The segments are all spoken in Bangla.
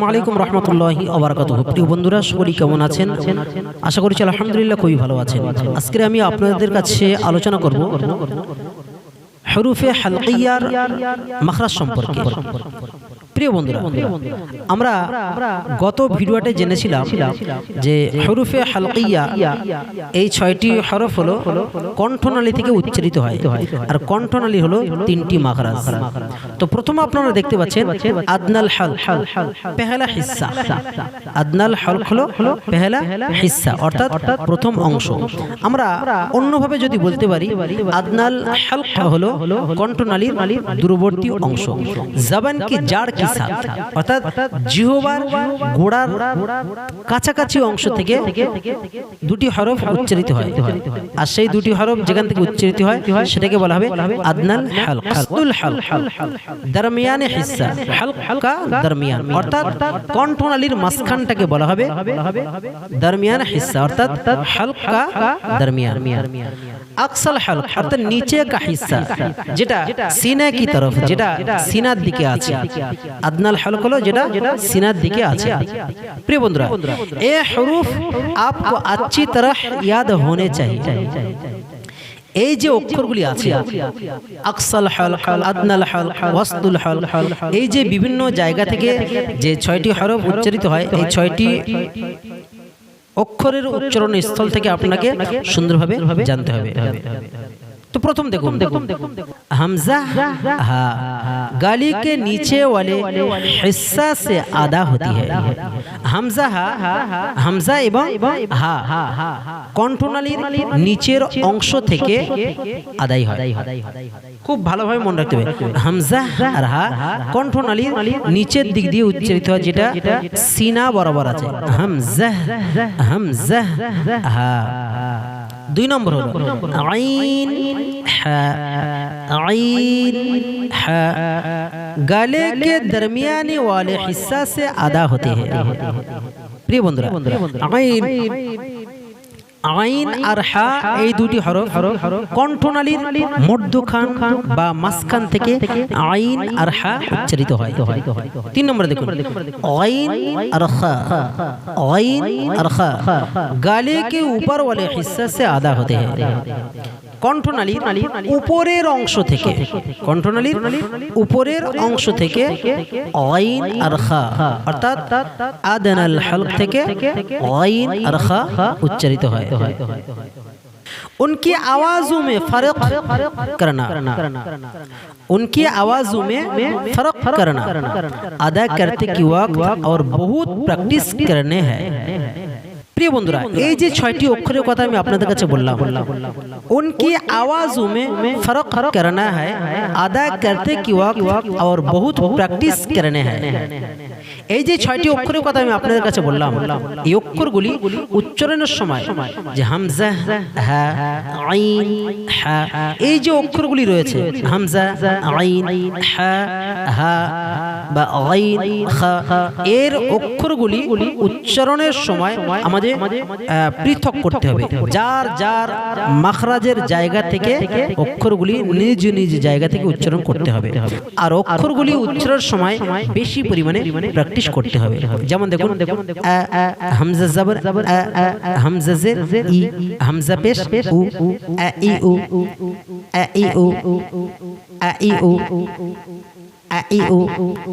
আসসালামু আলাইকুম রহমতুল্লাহি আবরাকাতুহ প্রিয় বন্ধুরা সকলেই কেমন আছেন? আশা করি আলহামদুলিল্লাহ খুবই ভালো আছেন। আজকে আমি আপনাদের কাছে আলোচনা করব হরুফে হালকিয়ার মাখরাজ সম্পর্কে। প্রিয় বন্ধুরা আমরা গত ভিডিওতে জেনেছিলাম যে হরুফে হালকিয়া এই ছয়টি হরফ হলো কণ্ঠনালী থেকে উচ্চারিত হয় আর কণ্ঠনালী হলো তিনটি মাখরাজ। তো প্রথম আপনারা দেখতে পাচ্ছেন আদনাল হাল পেহেলা হিস্সা আদনাল হল হলো পেহেলা হিস্সা অর্থাৎ প্রথম অংশ। আমরা অন্যভাবে যদি বলতে পারি আদনাল হাল হলো কণ্ঠনালীর দূরবর্তী অংশ। জবান কি জাড় কি সাথ অর্থাৎ জিহবার গোড়ার কাছাকাছি অংশ থেকে দুটি হরফ উচ্চারিত হয়। আর সেই দুটি হরফ যেখান থেকে উচ্চারিত হয় সেটাকে বলা হবে আদনাল হালক। আদুল দরমিয়ানে হিস্সা হালকা দরমিয়ান। অর্থাৎ কণ্ঠনালীর মাঝখানটাকে বলা হবে দরমিয়ান হিস্সা অর্থাৎ হালকা দরমিয়ান। আকসাল হালক, অর্থাৎ নিচে কা হিসা যেটা সিনা কি তরফ, যেটা সিনার দিকে আছে। আদনাল হালক হলো যেটা সিনার দিকে আছে। প্রিয় বন্ধুরা, এ হরুফ আপকো আচ্ছি তরহ ইয়াদ হোনে চাই এই যে অক্ষরগুলি আছে, আকসাল হল হল আদনাল হল ওয়াস্তুল হল হল এই যে বিভিন্ন জায়গা থেকে যে ছয়টি হরফ উচ্চারিত হয়, এই ছয়টি অক্ষরের উচ্চারণ স্থল থেকে আপনাকে সুন্দরভাবে জানতে হবে। तो प्रथम देखो हमजा हा गाली के नीचे वाले हिस्सा से आधा होती है हमजा हा हमजा এবং হা কণ্ঠনালীর নিচের অংশ থেকে আদায় হয় খুব ভালোভাবে মনে রাখতে হবে হামজা আর হা কণ্ঠনালীর নিচের দিক দিয়ে উচ্চারিত হয় যেটা সিনা বরাবর আছে হামজা হামজা হা দুই নম্বর হলো আইন आइन गले के दरमियाने वाले हिस्सा से अदा होते हैं प्रिय बंधुरा आइन আইন আর হা এই দুটি হরফ কণ্ঠনালীর মধ্যখান বা মাঝখান থেকে আইন আর হা উচ্চারিত হয় তিন নম্বরে দেখুন আইন আর খা আইন আর খা গালে के ऊपर वाले हिस्से से आधा होते हैं কণ্ঠনালীর উপরের অংশ থেকে কণ্ঠনালীর উপরের অংশ থেকে আইন আর খা অর্থাৎ আদনাল হালক থেকে আইন আর খা উচ্চারিত হয় उनकी आवाजों में फर्क करना उनकी आवाजों में फर्क करना अदा करते की वक्त और बहुत प्रैक्टिस करने हैं প্রিয় বন্ধুরা এই যে ছয়টি অক্ষরের কথা আমি আপনাদের কাছে বললাম। আদা করতে বহুত প্র্যাকটিস এই যে ছয়টি অক্ষরের কথা আমি আপনাদের কাছে বললাম এই অক্ষরগুলি উচ্চারণের সময় যে হামজা আইন এই যে অক্ষরগুলি রয়েছে হামজা আইন হ্যাঁ হ্যাঁ বা খা এর অক্ষরগুলি উচ্চারণের সময় আমাদের পৃথক করতে হবে। যার যার মাখরাজের জায়গা থেকে অক্ষরগুলি নিজ নিজ জায়গা থেকে উচ্চারণ করতে হবে। আর অক্ষরগুলি উচ্চারণের সময় বেশি পরিমাণে প্র্যাকটিস করতে হবে। যেমন দেখুন উ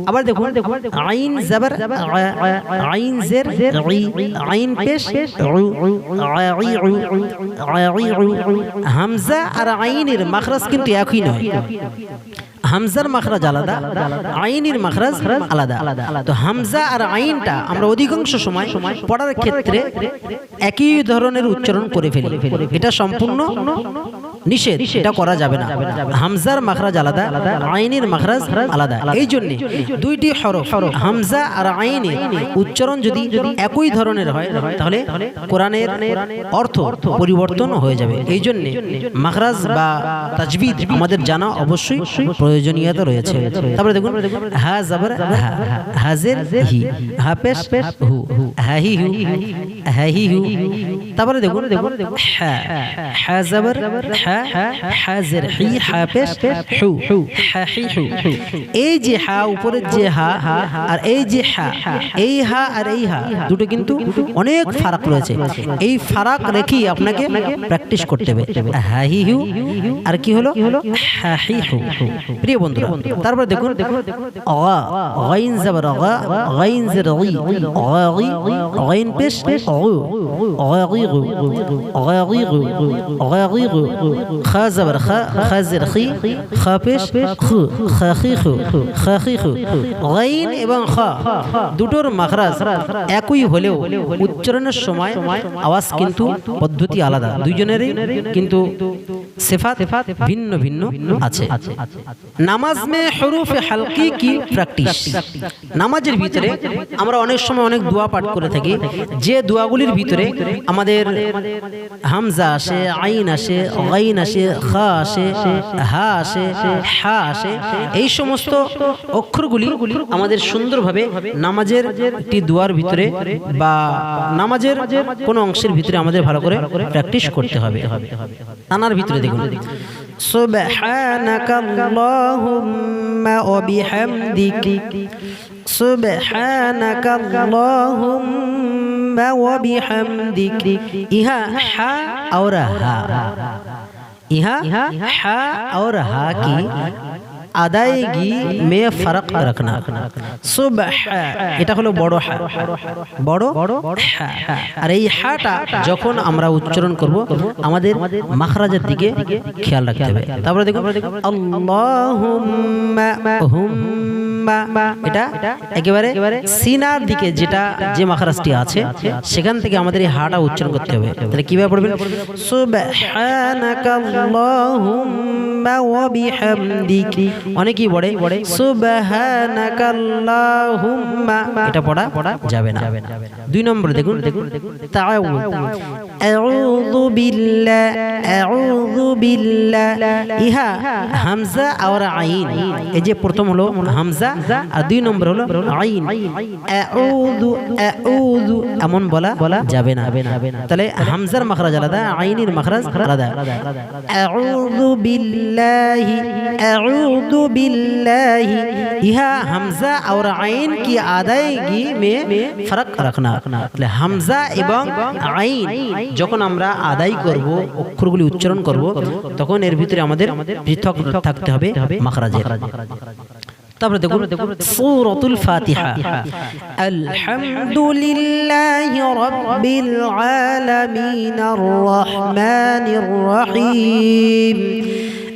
আবার দেখুন আইন জবর আইন জের আইন পেশ হামজা আর আইনের মাখরাজ কিন্তু একই নয়। হামজার মাখরাজ আলাদা আইনের মাখরাজ আলাদা আলাদা। তো হামজা আর আইনটা আমরা অধিকাংশ সময় পড়ার ক্ষেত্রে একই ধরনের উচ্চারণ করে ফেলি। এটা সম্পূর্ণ নিষেধ এটা করা যাবে না। হামজার মাখরাজ আলাদা আইনের মাখরাজ আলাদা। এই জন্য দুইটি হরফ হামজা আর আইনের উচ্চারণ যদি একই ধরনের হয় তাহলে কোরআনের অর্থ পরিবর্তন হয়ে যাবে। এই জন্য মাখরাজ বা তাজবিদ আমাদের জানা অবশ্যই প্রয়োজনীয়তা রয়েছে। তারপরে দেখুন হা জাবর হা হাজির হি হা পেশ হু হা। হি। হু হা হি। হু তারপরে দেখুন হা হা জাবর হা হা হাজের হি হা পেশ হু হা হি হু এই যে হা উপরের যে হা আর এই যে হা এই হা আর এই হা দুটো কিন্তু অনেক ফারাক রয়েছে। এই ফারাক রেখেই আপনাকে প্র্যাকটিস করতে হবে। হা হি হু আর কি হলো? হা হি হু। প্রিয় বন্ধুরা তারপর দেখুন। অগা গাইন জাবার অগা গাইন জের গি অগি গাইন পেশ অগু অগি গু অগি গু অগি গু খা জাবার খা খা জের খি খা পেশ খু খা খি খু খা খি খু গাইন এবং দুটোর মাখরাজ একই হলেও উচ্চারণের সময়, আওয়াজ কিন্তু পদ্ধতি আলাদা। দুইজনেরই কিন্তু ভিন্ন ভিন্ন আছে। নামাজ মে হরুফ হালকি কি প্র্যাকটিস নামাজের ভিতরে আমরা অনেক সময় অনেক দোয়া পাঠ করে থাকি। যে দোয়াগুলির ভিতরে আমাদের হামজা আসে, আইন আসে, গাইন আসে, খা আসে, হা আসে হা আসে, এই সমস্ত অক্ষরগুলি আমাদের সুন্দরভাবে নামাজের একটি দোয়ার ভিতরে বা নামাজের কোনো অংশের ভিতরে আমাদের ভালো করে প্র্যাকটিস করতে হবে। নানার ভিতরে سبحانك اللهم وبحمدك سبحانك اللهم وبحمدك ইহা হা और হা ইহা হা और হা কি আদায়গি মে ফারাক রাখনা সুবহ, এটা হলো বড় হা। বড় আর এই হাটা যখন আমরা উচ্চারণ করব, আমাদের মাখরাজের দিকে খেয়াল রাখতে হবে। তারপরে দেখুন, আল্লাহুম্মা হুম্মা। এটা একেবারে সিনার দিকে যেটা, যে মাখরাজটি আছে, সেখান থেকে আমাদের এই হাটা উচ্চারণ করতে হবে। তাহলে কীভাবে পড়বেন? সুবহানাকাল্লাহুম্মা ওয়া বিহামদিক অনেকেই পড়ে সুবহানাকাল্লাহুম্মা এটা পড়া যাবে না। দুই নম্বরে দেখুন, তাআউযু, আউযু বিল্লাহ আউযু বিল্লাহ, ইহা হামজা আর আইন। এই যে প্রথম হলো হামজা, আর দুই নম্বর হলো আইন। আউযু আউযু এমন বলা বলা যাবে না। তাহলে হামজার মাখরাজ আলাদা, আইনের মাখরাজ আলাদা। আউযু বিল্লাহি, আউযু बिल्लाहि यह हमजा और आइन की अदायगी में फर्क रखना তাহলে হামজা এবং আইন যখন আমরা আদায় করব অক্ষরগুলি উচ্চারণ করব তখন এর ভিতরে আমাদের পৃথক থাকতে হবে মাখরাজের তারপরে দেখুন সূরাতুল ফাতিহা আলহামদুলিল্লাহি রাব্বিল আলামিন আর রহমানির রহিম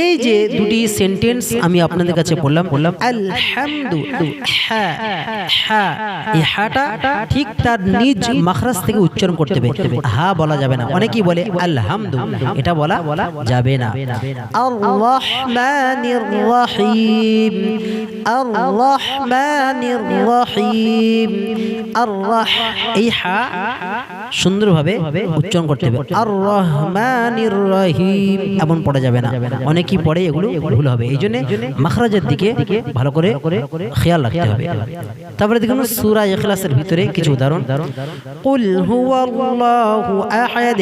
এই যে দুটি সেন্টেন্স আমি আপনাদের কাছে বললাম বললাম আলহামদু হ্যাঁ হ্যাঁ এই হাটা ঠিক তার নিজ মাখরাজ থেকে উচ্চারণ করতে হবে। হা বলা যাবে না। অনেকেই বলে আলহামদু এটা বলা বলা যাবে না। রহিম রহিম আল্লাহ এই হা সুন্দরভাবে উচ্চারণ করতে হবে। আর রহমানির রহিম এমন পড়া যাবে না। অনেকেই পড়ে এগুলো ভুল হবে। এই জন্য মাখরাজের দিকে ভালো করে খেয়াল রাখতে হবে। তারপরে দেখুন সুরা এখলাসের ভিতরে কিছু উদাহরণ। قل هو الله أحد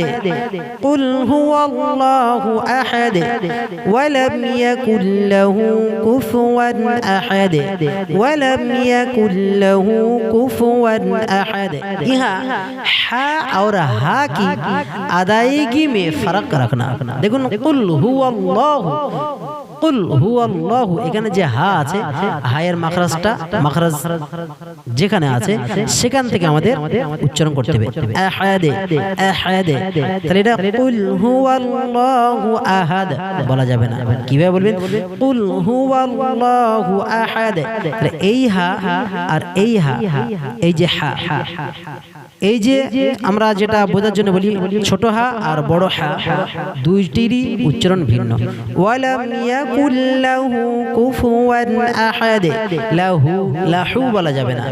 قل هو الله أحد ولم يكن له كفوا أحد ولم يكن له كفوا أحد ইহা হা আর হা কি? আদায়গি মে ফরক রাখনা। দেখুন قل هو এখানে যে হা আছে, হায়ের মাখরাজটা, মাখরাজ যেখানে আছে, সেখান থেকে আমাদের উচ্চারণ করতে হবে। আহাদে আহাদে বলা যাবে না। কীভাবে বলবেন? কুল হুয়াল্লাহু আহাদ। এই হা আর এই হা, এই যে হা। এই যে আমরা যেটা বোঝার জন্য বলি ছোট হা আর বড় হা দুইটিরই উচ্চারণ ভিন্ন। ওয়ালাম লাহু কুফুয়ান আহাদ। লাহু লাহু বলা যাবে না।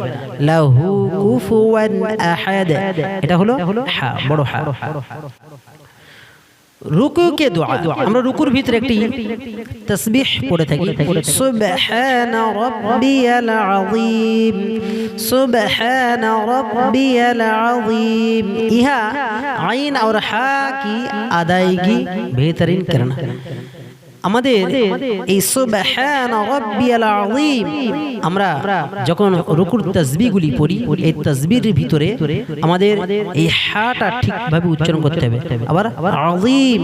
লাহু কুফুয়ান আহাদ। এটা হলো হা বড় হা। রুকুকে দোয়া আমরা রুকুর ভিতরে একটি তসবিহ পড়ে থাকি। সুবহান রাব্বিয়াল আযীম। সুবহান রাব্বিয়াল আযীম। ইহা আইন और হা কি আদায়গি বেহতরিন করনা আমাদের এই আমরা যখন রুকুর তাসবিহগুলি পড়ি এই তাসবির ভিতরে আমাদের এই হাটা ঠিকভাবে উচ্চারণ করতে হবে। আবার আযীম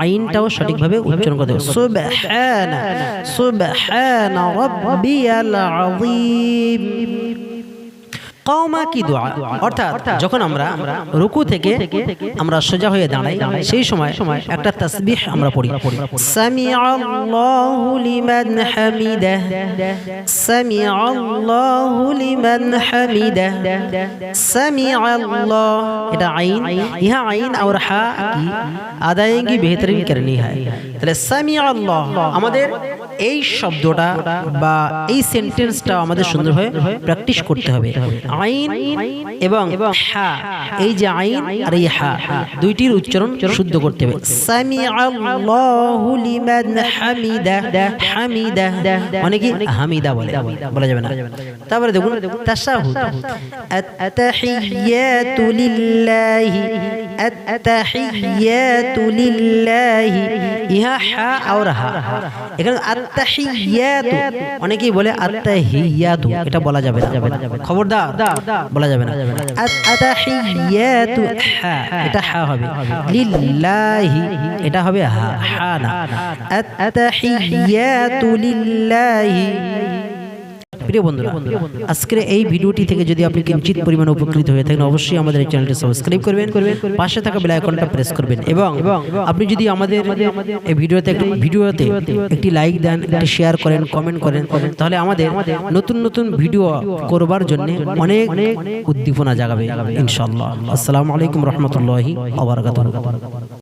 আইনটাও সঠিকভাবে উচ্চারণ করতে হবে। সুবহান সুবহান রাব্বিয়াল আযীম। কি অর্থাৎ যখন আমরা রুকু থেকে আমরা সোজা হয়ে দাঁড়াই, সেই সময় একটা তাসবিহ আমরা পড়ি। সামিআল্লাহু এটা আইন। ইহা আইন হা কি? বেহতরিন করনি হয়। তাহলে আমাদের এই শব্দটা বা এই সেন্টেন্সটা আমাদের সুন্দরভাবে প্র্যাকটিস করতে হবে। আইন এবং হা, এই যে আইন আর এই হা, দুইটির উচ্চারণ শুদ্ধ করতে হবে। অনেকে হামিদা বলে, বলা যাবে না। তারপরে দেখুন ইহা হা এখানে অনেকেই বলে আত-তাহিয়াতু, এটা বলা যাবে না। খবরদার, বলা যাবে না। আত-তাহিয়াতু, হা, এটা হা হবে। এটা হবে হা হা না। আত-তাহিয়াতু লিল্লাহি। প্রিয় বন্ধুরা আজকের এই ভিডিওটি থেকে যদি আপনি কিঞ্চিত পরিমাণে উপকৃত হয়ে থাকেন অবশ্যই আমাদের এই চ্যানেলটি সাবস্ক্রাইব করবেন পাশে থাকা বেল আইকনটা প্রেস করবেন। এবং আপনি যদি আমাদের এই ভিডিওতে একটি ভিডিওতে একটি লাইক দেন একটি শেয়ার করেন কমেন্ট করেন তাহলে আমাদের নতুন নতুন ভিডিও করবার জন্য অনেক উদ্দীপনা জাগাবে ইনশাআল্লাহ। আসসালামু আলাইকুম রহমতুল্লাহি ওয়া বারাকাতুহু।